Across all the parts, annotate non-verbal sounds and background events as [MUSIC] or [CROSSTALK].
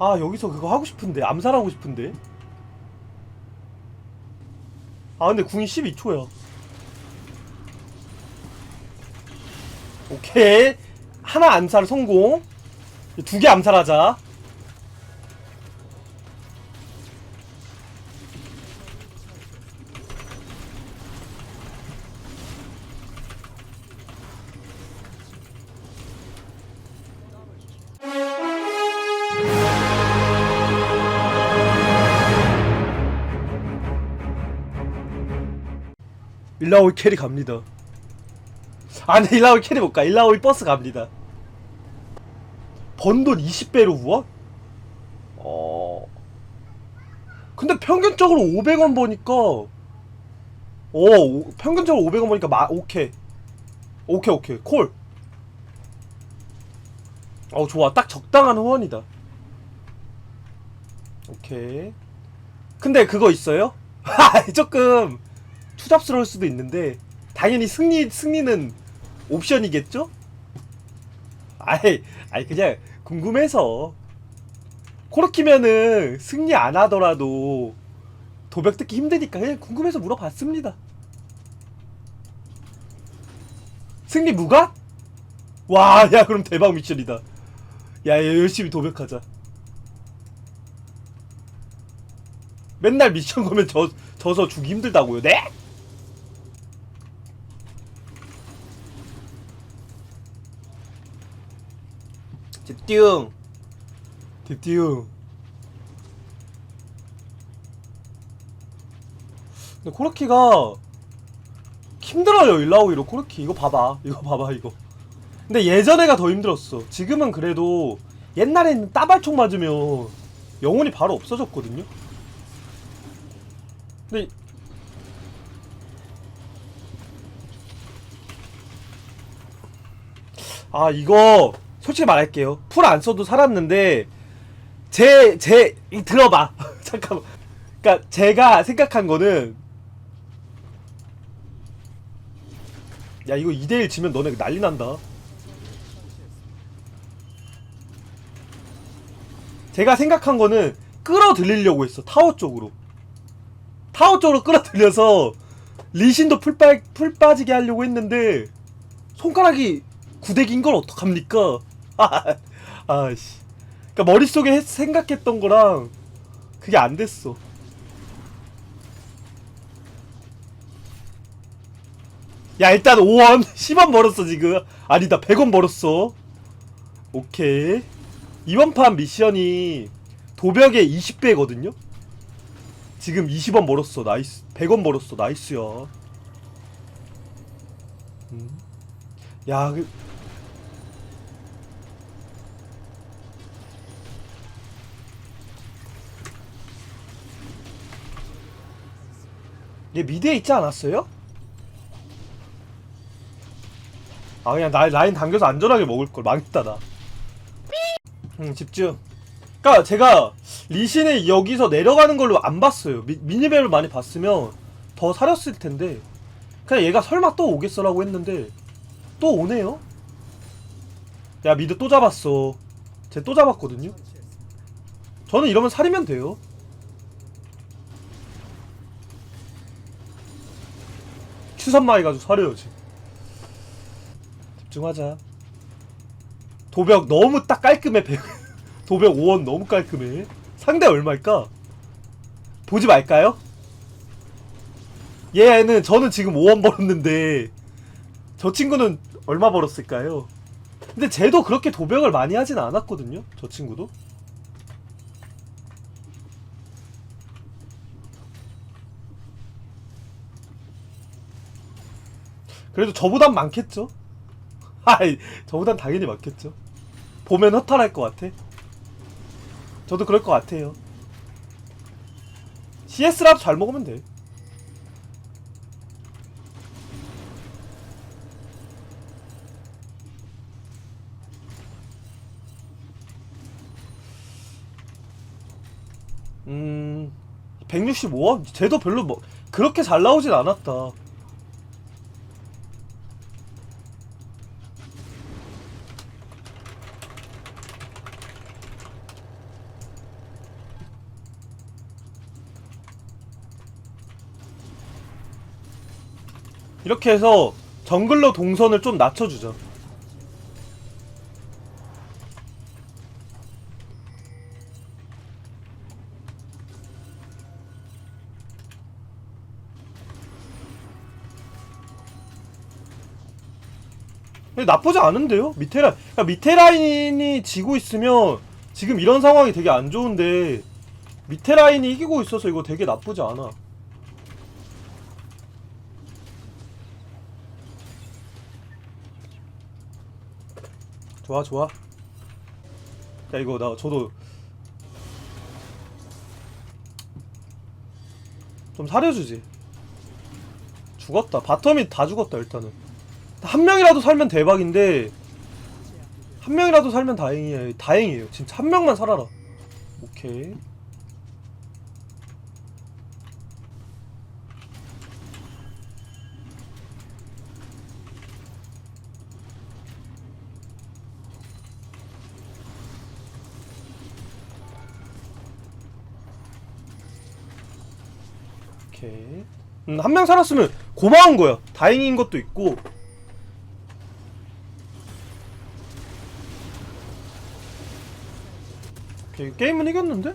아 여기서 그거 하고 싶은데 암살하고 싶은데? 아 근데 궁이 12초야. 오케이. 하나 암살 성공. 두 개 암살하자 일라오이 캐리 갑니다. 아니 일라오이 캐리 못가 일라오이 버스 갑니다. 번 돈 20배로 후원? 어. 근데 평균적으로 500원 버니까 어 오- 평균적으로 500원 버니까 마 오케이. 오케이 오케이. 콜. 어 좋아. 딱 적당한 후원이다. 오케이. 근데 그거 있어요? [LAUGHS] 조금 투잡스러울 수도 있는데 당연히 승리 승리는 옵션이겠죠? 아이 아이 그냥 궁금해서 코르키면은 승리 안 하더라도 도벽 듣기 힘드니까 그냥 궁금해서 물어봤습니다. 승리 무가? 와, 야 그럼 대박 미션이다. 야, 야 열심히 도벽하자. 맨날 미션 거면 져, 져서 주기 힘들다고요? 네? 집중 집중 근데 코르키가 힘들어요. 일라오이로 코르키. 이거 봐봐. 이거 봐봐 이거. 근데 예전에가 더 힘들었어. 지금은 그래도 옛날에는 따발총 맞으면 영혼이 바로 없어졌거든요. 근데 아 이거 솔직히 말할게요. 풀 안 써도 살았는데 제 제 들어봐. [LAUGHS] 잠깐만. 그니까 제가 생각한 거는 야 이거 2대1 지면 너네 난리 난다. 제가 생각한 거는 끌어들이려고 했어 타워 쪽으로. 타워 쪽으로 끌어들여서 리신도 풀, 빠, 풀 빠지게 하려고 했는데 손가락이 구데기인 걸 어떡합니까? [LAUGHS] 아씨. 그니까 머릿속에 했- 생각했던 거랑 그게 안 됐어. 야, 일단 5원, 10원 [LAUGHS] 벌었어, 지금. 아니다, 100원 벌었어. 오케이. 이번 판 미션이 도벽에 20배거든요? 지금 20원 벌었어, 나이스. 100원 벌었어, 나이스야. 음. 야, 그, 얘 미드에 있지 않았어요? 아 그냥 나 라인 당겨서 안전하게 먹을 걸 망했다 나. 응 집중. 그니까 제가 리신이 여기서 내려가는 걸로 안 봤어요. 미, 미니맵을 많이 봤으면 더 사렸을 텐데 그냥 얘가 설마 또 오겠어라고 했는데 또 오네요. 야 미드 또 잡았어. 쟤 또 잡았거든요. 저는 이러면 살이면 돼요. 추산마 해가지고 사려야지. 집중하자. 도벽 너무 딱 깔끔해. 백- [LAUGHS] 도벽 5원 너무 깔끔해. 상대 얼마일까? 보지 말까요? 얘는 저는 지금 5원 벌었는데 저 친구는 얼마 벌었을까요? 근데 쟤도 그렇게 도벽을 많이 하진 않았거든요. 저 친구도. 그래도 저보단 많겠죠? [LAUGHS] 아이, 저보단 당연히 많겠죠. 보면 허탈할 것 같아. 저도 그럴 것 같아요. CS라도 잘 먹으면 돼. 음, 165원? 쟤도 별로 뭐, 그렇게 잘 나오진 않았다. 이렇게 해서 정글러 동선을 좀 낮춰주자. 근데 나쁘지 않은데요? 라인, 그러니까 밑에 라인이 지고 있으면 지금 이런 상황이 되게 안 좋은데 밑에 라인이 이기고 있어서 이거 되게 나쁘지 않아. 좋아 좋아. 야 이거 나 저도 좀 사려주지. 죽었다. 바텀이 다 죽었다 일단은. 한 명이라도 살면 대박인데 한 명이라도 살면 다행이에요. 다행이에요. 진짜 한 명만 살아라. 오케이. 오케이. 음, 한 명 살았으면 고마운 거야. 다행인 것도 있고. 오케이, 게임은 이겼는데?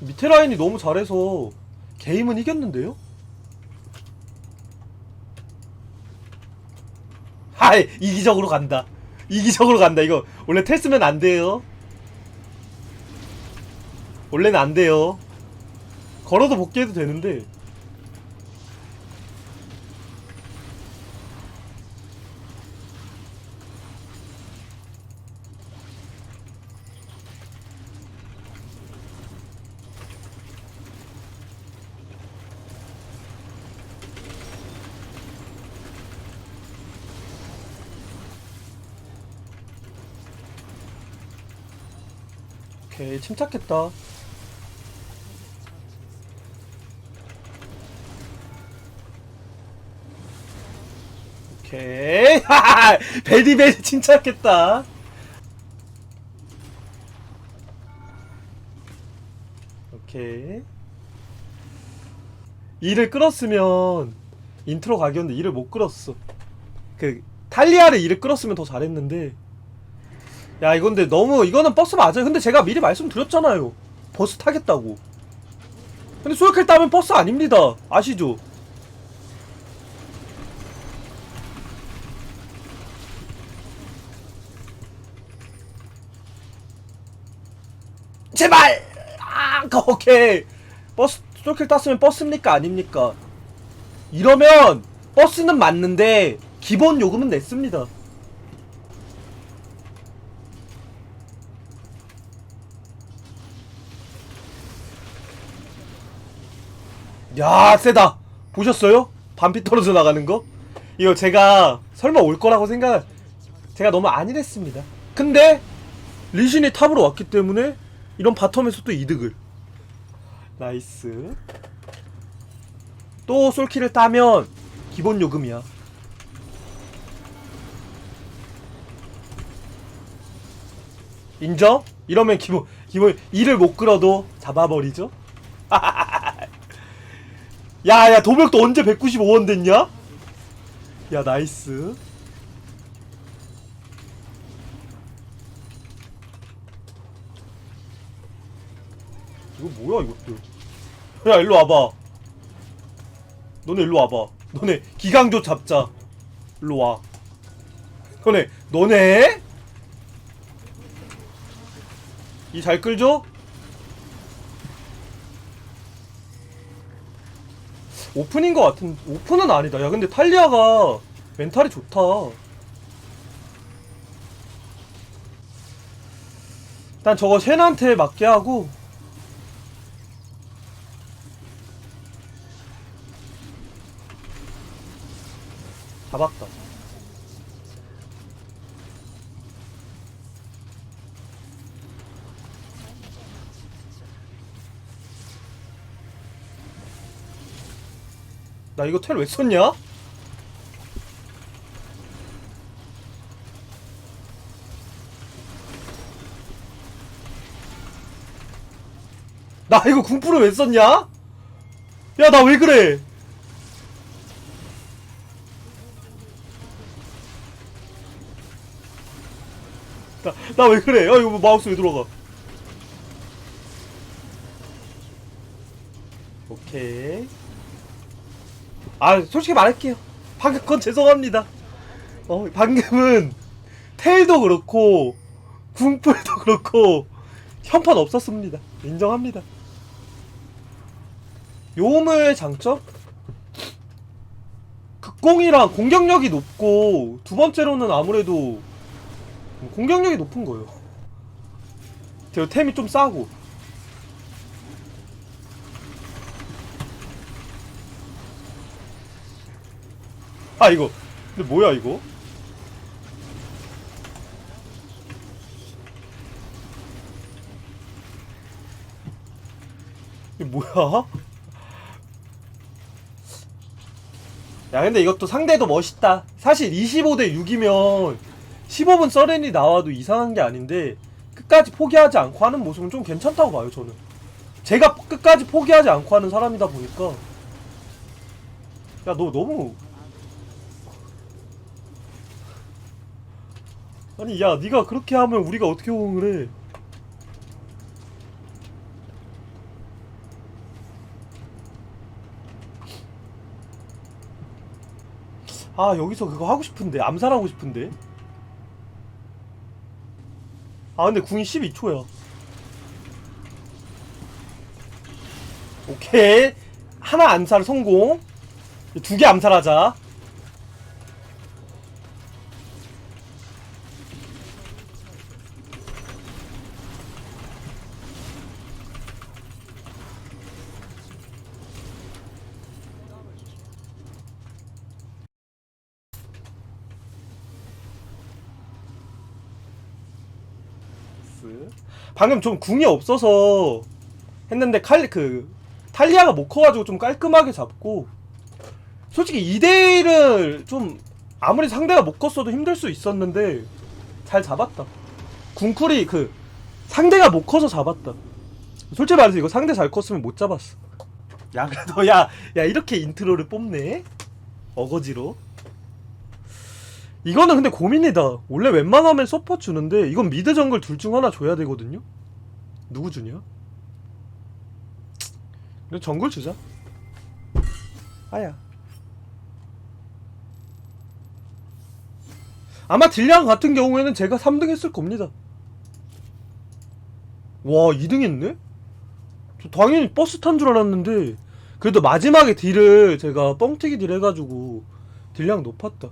밑에 라인이 너무 잘해서 게임은 이겼는데요? 하이 이기적으로 간다. 이기적으로 간다. 이거 원래 테스면 안 돼요. 원래는 안 돼요. 걸어도 복귀해도 되는데. 오케이 침착했다. [LAUGHS] 하하 베디베디 침착했다. 오케이. 일을 끌었으면 인트로 가겠는데 일을 못 끌었어. 그 탈리아를 일을 끌었으면 더 잘했는데. 야 이건 근데 너무 이거는 버스 맞아요. 근데 제가 미리 말씀드렸잖아요. 버스 타겠다고. 근데 솔클 따면 버스 아닙니다. 아시죠 제발 아 오케이. 버스 솔클 땄으면 버스입니까? 아닙니까? 이러면 버스는 맞는데 기본 요금은 냈습니다. 야 세다. 보셨어요? 반피 떨어져 나가는 거? 이거 제가 설마 올 거라고 생각 제가 너무 안일했습니다. 근데 리신이 탑으로 왔기 때문에 이런 바텀에서 또 이득을 나이스. 또 솔키를 따면 기본 요금이야. 인정? 이러면 기본 기본 일을 못 끌어도 잡아버리죠? [LAUGHS] 야야 도벽도 언제 195원 됐냐? 야 나이스. 이거 뭐야 이것들 야 일로 와봐 너네 일로 와봐 너네 기강조 잡자 일로 와 너네 너네 이 잘 끌죠? 오픈인 것 같은 오픈은 아니다. 야 근데 탈리아가 멘탈이 좋다. 일단 저거 쉔한테 맞게 하고 나 이거 텔 왜 썼냐? 나 이거 궁풀을 왜 썼냐? 야 나 왜 그래? 나 왜 그래? 야 이거 뭐 마우스 왜 들어가? 오케이 아 솔직히 말할게요. 방금 건 죄송합니다. 어 방금은 텔도 그렇고 궁풀도 그렇고 현판 없었습니다. 인정합니다. 요음의 장점? 극공이랑 공격력이 높고 두 번째로는 아무래도 공격력이 높은 거예요. 저 템이 좀 싸고. 아 이거 근데 뭐야 이거? 이게 뭐야? 야 근데 이것도 상대도 멋있다 사실 25대 6이면 15분 서렌이 나와도 이상한 게 아닌데 끝까지 포기하지 않고 하는 모습은 좀 괜찮다고 봐요 저는 제가 끝까지 포기하지 않고 하는 사람이다 보니까 야 너 너무 아니 야 네가 그렇게 하면 우리가 어떻게 호응을 해? 아 여기서 그거 하고 싶은데 암살하고 싶은데? 아 근데 궁이 12초야. 오케이. 하나 암살 성공. 두 개 암살하자 나이스. 방금 좀 궁이 없어서 했는데 칼리 그 탈리아가 못 커가지고 좀 깔끔하게 잡고 솔직히 2대1을 좀 아무리 상대가 못 컸어도 힘들 수 있었는데 잘 잡았다. 궁쿨이 그 상대가 못 커서 잡았다. 솔직히 말해서 이거 상대 잘 컸으면 못 잡았어. 야 그래도 야, 야 이렇게 인트로를 뽑네? 어거지로 이거는 근데 고민이다. 원래 웬만하면 서포 주는데 이건 미드 정글 둘 중 하나 줘야 되거든요. 누구 주냐? 그래 정글 주자. 아야. 아마 딜량 같은 경우에는 제가 3등 했을 겁니다. 와 2등 했네? 저 당연히 버스 탄 줄 알았는데 그래도 마지막에 딜을 제가 뻥튀기 딜 해가지고 딜량 높았다.